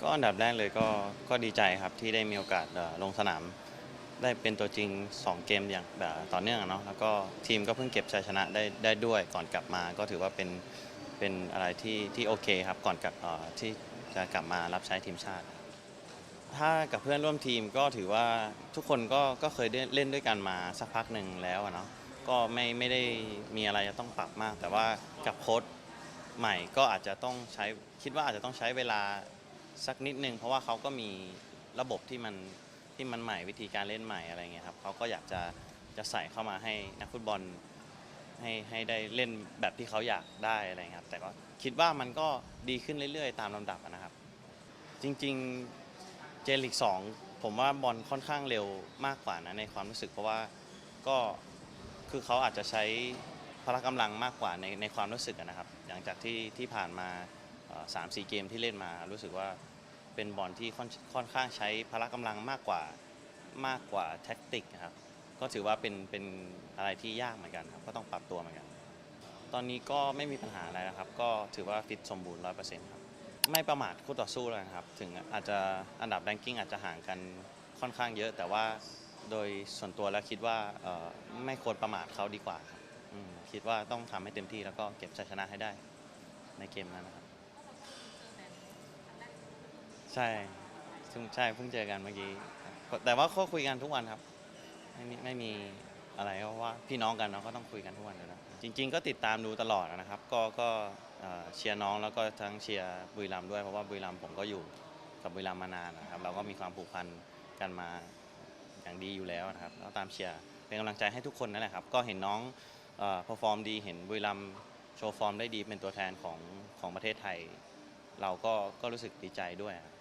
ก็อันดับแรกเลยก็ก็ดีใจครับที่ได้มีโอกาสลงสนาม ได้เป็นตัวจริง 2 เกมอย่างแบบต่อเนื่องเนาะแล้วก็ทีมก็เพิ่งเก็บชัยชนะได้ได้ด้วยก่อนกลับมา ก็ถือว่าเป็นเป็นอะไรที่ที่โอเคครับก่อนกลับที่จะกลับมารับใช้ทีมชาติ ถ้ากับเพื่อนร่วมทีมก็ถือว่าทุกคนก็ก็เคยเล่นด้วยกันมาสักพักหนึ่งแล้วเนาะก็ไม่ไม่ได้มีอะไรจะต้องปรับมาก แต่ว่ากับโค้ชใหม่ก็อาจจะต้องใช้คิดว่าอาจจะต้องใช้เวลา สักนิดนึงเพราะว่าเขาก็มีระบบที่มันที่มันใหม่วิธีการเล่นใหม่อะไรเงี้ยครับเขาก็อยากจะจะใส่เข้ามาให้นักฟุตบอลให้ให้ได้เล่นแบบที่เขาอยากได้อะไรเงี้ยครับ แต่ก็คิดว่ามันก็ดีขึ้นเรื่อยๆ ตามลำดับนะครับ จริงๆเจลิก2ผมว่าบอลค่อนข้างเร็วมากกว่านะในความรู้สึกเพราะว่าก็คือเขาอาจจะใช้พละกำลังมากกว่าในในความรู้สึกนะครับหลังจากที่ที่ผ่านมา สามสี่เกมที่เล่นมา รู้สึกว่าเป็นบอลที่ค่อนค่อนข้างใช้พละกำลังมากกว่ามากกว่าแท็กติกนะครับก็ถือว่าเป็นเป็นอะไรที่ยากเหมือนกันครับก็ต้องปรับตัวเหมือนกัน ตอนนี้ก็ไม่มีปัญหาอะไรนะครับ ก็ถือว่าฟิตสมบูรณ์ร้อยเปอร์เซ็นต์ครับไม่ประมาทคู่ต่อสู้เลยครับ ถึงอาจจะอันดับแรงกิ้งอาจจะห่างกันค่อนข้างเยอะ แต่ว่าโดยส่วนตัวแล้วคิดว่าไม่ควรประมาทเขาดีกว่าครับคิดว่าต้องทำให้เต็มที่แล้วก็เก็บชัยชนะให้ได้ในเกมนั้นนะครับ ใช่ซึ่งใช่เพิ่งเจอกันเมื่อกี้ครับแต่ว่าก็คุยกันทุกวันครับ ไม่มีไม่มีอะไรเพราะว่าพี่น้องกันเนาะก็ต้องคุยกันทุกวันอยู่แล้วจริง ๆ ก็ติดตามดูตลอดนะครับ ก็ก็เอ่อเชียร์น้องแล้วก็ทั้งเชียร์บุรีรัมย์ด้วยเพราะว่าบุรีรัมย์ผมก็อยู่กับบุรีรัมย์มานานนะครับ เราก็มีความผูกพันกันมาอย่างดีอยู่แล้วนะครับแล้วตามเชียร์เป็นกำลังใจให้ทุกคนนั่นแหละครับ ก็เห็นน้องเอ่อพอฟอร์มดีเห็นบุรีรัมย์โชว์ฟอร์มได้ดีเป็นตัวแทนของของประเทศไทย เราก็ก็รู้สึกดีใจด้วยครับ